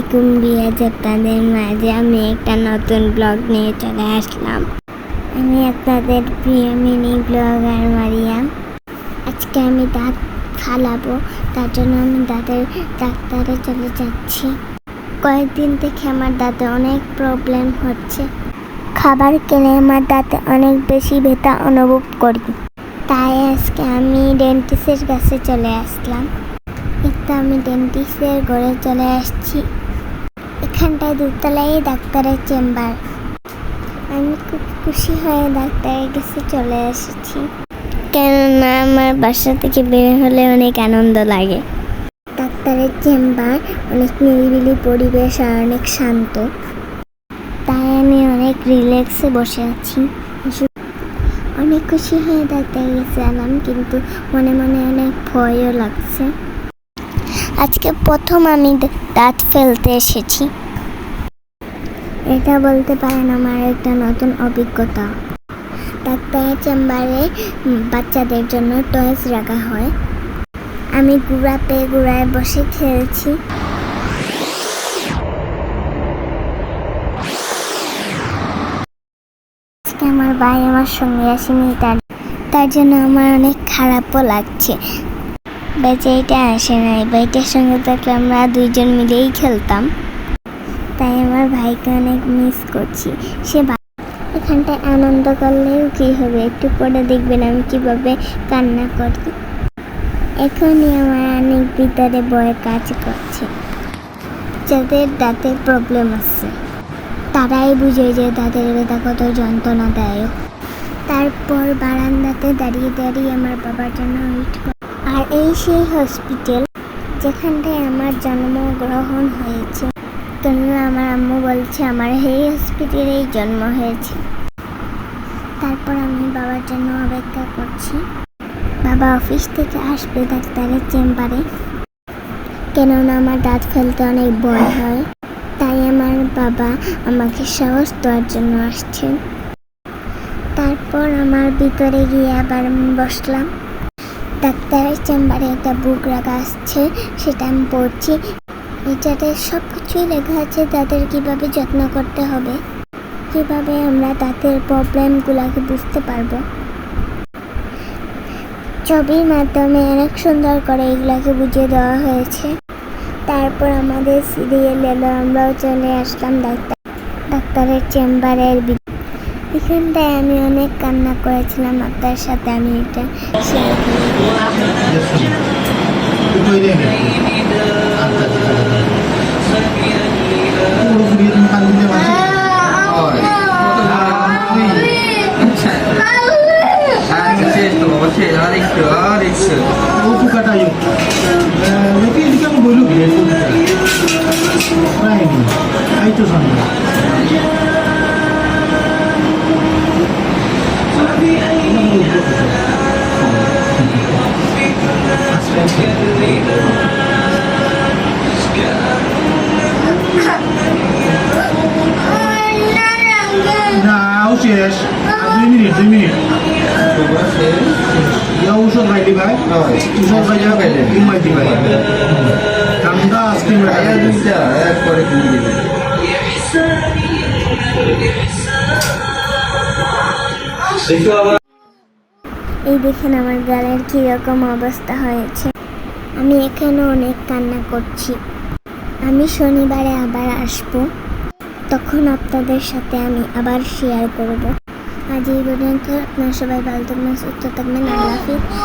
আলাইকুম বিয়াজ আপনাদের মাঝে আমি একটা নতুন ব্লগ নিয়ে চলে আসলাম। আমি আপনাদের প্রিয় মিনি ব্লগার মারিয়াম আজকে আমি দাঁত খালাবো তার জন্য আমি দাঁতের ডাক্তারে চলে যাচ্ছি। কয়েকদিন থেকে আমার দাঁতে অনেক প্রবলেম হচ্ছে। খাবার খেলে আমার দাঁতে অনেক বেশি ব্যথা অনুভব করি। তাই আজকে আমি ডেন্টিস্টের কাছে চলে আসলাম। একটা আমি ডেন্টিস্টের ঘরে চলে আসছি। এখানটায় দুতলাই ডাক্তারের চেম্বার। আমি খুব খুশি হয়ে ডাক্তারের কাছে চলে এসেছি। কেননা আমার বাসা থেকে বের হলে অনেক আনন্দ লাগে। ডাক্তারের চেম্বার অনেক নিরিবিলি পরিবেশ আর অনেক শান্ত। তাই আমি অনেক রিল্যাক্সে বসে আছি। অনেক খুশি হয়ে ডাক্তারের কাছে এলাম, কিন্তু মনে মনে অনেক ভয়ও লাগছে। আজকে প্রথম আমি দাঁত ফেলতে এসেছি। এটা বলতে পারেন আমার একটা নতুন অভিজ্ঞতা। ডাক্তারের চেম্বারে বাচ্চাদের জন্য টয়েস রাখা হয়। আমি গুড়াতে গুড়ায় বসে খেলছি। আমার ভাই আমার সঙ্গে আসেনি, তার তার জন্য আমার অনেক খারাপও লাগছে। বেচারিটা আসে নাই বাইটার সঙ্গে থাকলে আমরা দুইজন মিলেই খেলতাম। তাই আমার ভাইকে অনেক মিস করছি। সে এখানটায় আনন্দ করলেও কি হবে? একটু পরে দেখবেন আমি কীভাবে কান্না করি এখনই আমার অনেক ভিতরে বয়ে কাজ করছে। যাদের দাঁতের প্রবলেম আছে, তারাই বুঝে যে দাঁতের ব্যথা কত যন্ত্রণাদায়ক। তারপর বারান্দাতে দাঁড়িয়ে দাঁড়িয়ে আমার বাবার জন্য ওয়েট আর এই সেই হসপিটাল যেখানটায় আমার জন্মগ্রহণ হয়েছে। কেননা আমার আম্মু বলছে আমার এই হসপিটালেই জন্ম হয়েছে। তারপর আমি বাবার জন্য অপেক্ষা করছি। বাবা অফিস থেকে আসবে ডাক্তারের চেম্বারে। কেননা আমার দাঁত ফেলতে অনেক ভয় হয়, তাই আমার বাবা আমাকে সাহস দেওয়ার জন্য আসছেন। তারপর আমার ভিতরে গিয়ে আবার আমি বসলাম। ডাক্তারের চেম্বারে একটা বুক রাখা আসছে সেটা আমি পড়ছি। এটাতে সব কিছুই লেখা আছে, তাদের কীভাবে যত্ন করতে হবে? কীভাবে আমরা দাঁতের প্রবলেমগুলোকে বুঝতে পারব? ছবির মাধ্যমে অনেক সুন্দর করে এগুলাকে বুঝিয়ে দেওয়া হয়েছে। তারপর আমাদের সিরিয়াল এলো, আমরাও চলে আসলাম ডাক্তার ডাক্তারের চেম্বারের এখানটায় আমি অনেক কান্না করেছিলাম, আপনার সাথে আমি এটা শেয়ার করি। Julho Gueto. Prime, iTunes Now, yes. Two minutes, two minutes. não माहिती काय औषध माहिती काय কিনে এই দেখেন আমার গালের কীরকম অবস্থা হয়েছে। আমি এখানে অনেক কান্না করছি। আমি শনিবারে আবার আসব। তখন আপনাদের সাথে আমি আবার শেয়ার করব। আজ এই পর্যন্ত। আপনার সবাই ভালো থাকবেন, সুস্থ থাকবেন। আল্লাহ হাফিজ।